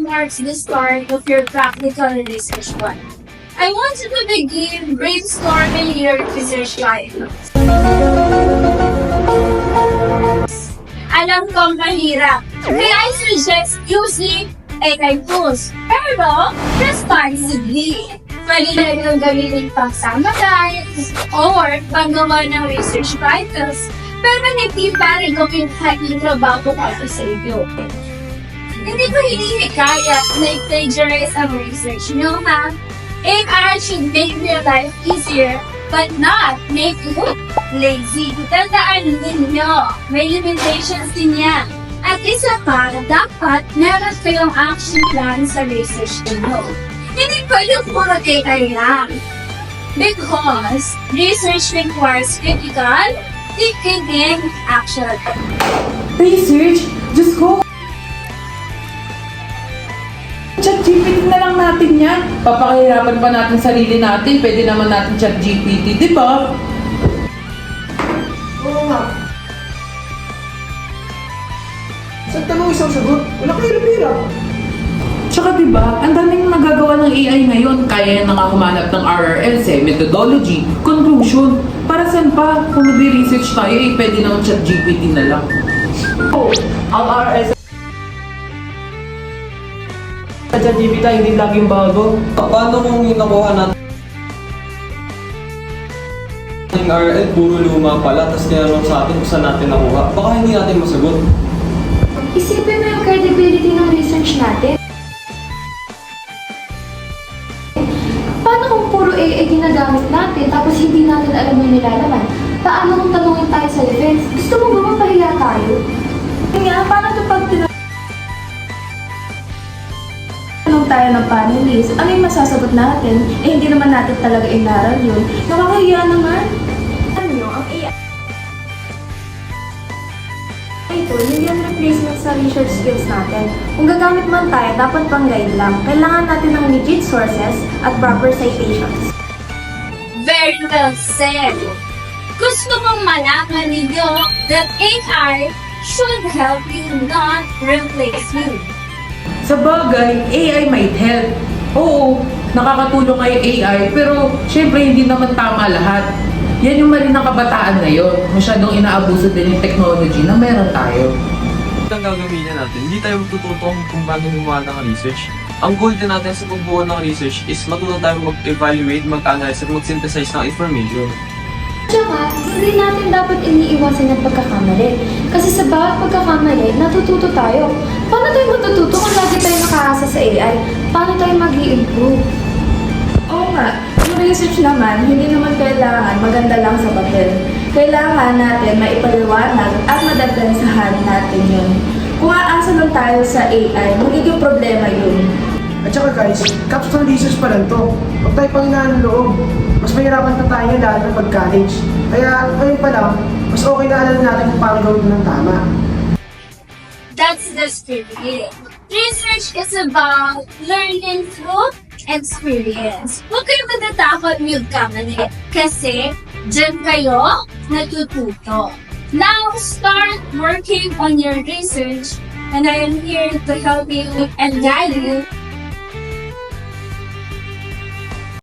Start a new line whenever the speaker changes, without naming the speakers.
marks the start of your practical research one. I want you to begin brainstorming your research items. Alam kong mahirap, kaya I suggest using AI tools, pero responsibly. Na rin gamitin pang summarize or panggawa ng research titles, pero hindi pa rin kahit yung trabaho para sa iyo. Hindi ko hinihikayat na i-plagiarize ang research nyo, ha? AI should make your life easier, but not make you lazy. Tandaan ninyo, may limitations din yan. At isa pa, dapat meron kayong action plan sa research ninyo. Hindi pwede puro AI lang. Because research requires critical thinking and action.
Research? Diyos ko! Na lang natin yan. Papakahirapan pa natin sarili natin. Pwede naman natin chat GPT, di ba?
Oo nga. Sa tanong isang sagot, wala kayo hirap-hirap.
Tsaka di ba, ang daming nagagawa ng AI ngayon. Kaya na nga humanap ng RRS eh, methodology, conclusion. Para saan pa? Kung nag-research tayo eh, pwede naman chat GPT na lang.
Oo, ang RS sa ChatGPT hindi laging bago.
Paano kung yung nakuha natin yung RL puro luma pala, tapos tinanong sa atin kung saan natin nakuha? Baka hindi natin masagot.
Isipin mo yung credibility ng research natin. Paano kung puro AI ginagamit natin tapos hindi natin alam yung nilalaman? Paano kung tanungin tayo sa defense? Gusto mo ba mapahiya tayo?
Nga, paano tayo ng panelist, ano yung masasagot natin? Eh, hindi naman natin talaga inaral yun. Nakakahiya naman. Alam nyo, ang AI ito, hindi yung replacement sa research skills natin. Kung gagamit man tayo, dapat pang guide lang. Kailangan natin ng legit sources at proper citations.
Very well said. Gusto mong malaman ninyo that AI should help you not replace you.
Sa bagay, AI might help. Oo, nakakatulong ay AI, pero syempre hindi naman tama lahat. Yan yung mali ng kabataan ngayon. Masyadong inaabuso din yung technology na meron tayo.
Ang gagamitin natin, hindi tayo matututong kung paano gumawa ng research. Ang goal din natin sa pagbuo ng research is matuto tayo mag-evaluate, mag-analyze at mag-synthesize ng information.
Tsaka, hindi natin dapat iniiwasan yung pagkakamali. Kasi sa bawat pagkakamali, natututo tayo. Paano tayo matututo kung lagi tayo nakaasa sa AI? Paano tayo mag improve
Oo nga, yung research naman, hindi naman kailangan maganda lang sa papel. Kailangan natin maipaliwanag at madadansahan natin yun. Kung aasa lang tayo sa AI, magiging problema yun.
At saka guys, capstone research pa lang to. Huwag tayo panghinaan ng loob. Mas mahirapan pa tayo lalo na pag-college. Kaya ngayon pa lang, mas okay na alam natin kung paano gawin ng tama.
That's the spirit. Research is about learning through experience. Huwag kayo matatakot magkamali kasi dyan kayo natututo. Now, start working on your research and I am here to help you and guide you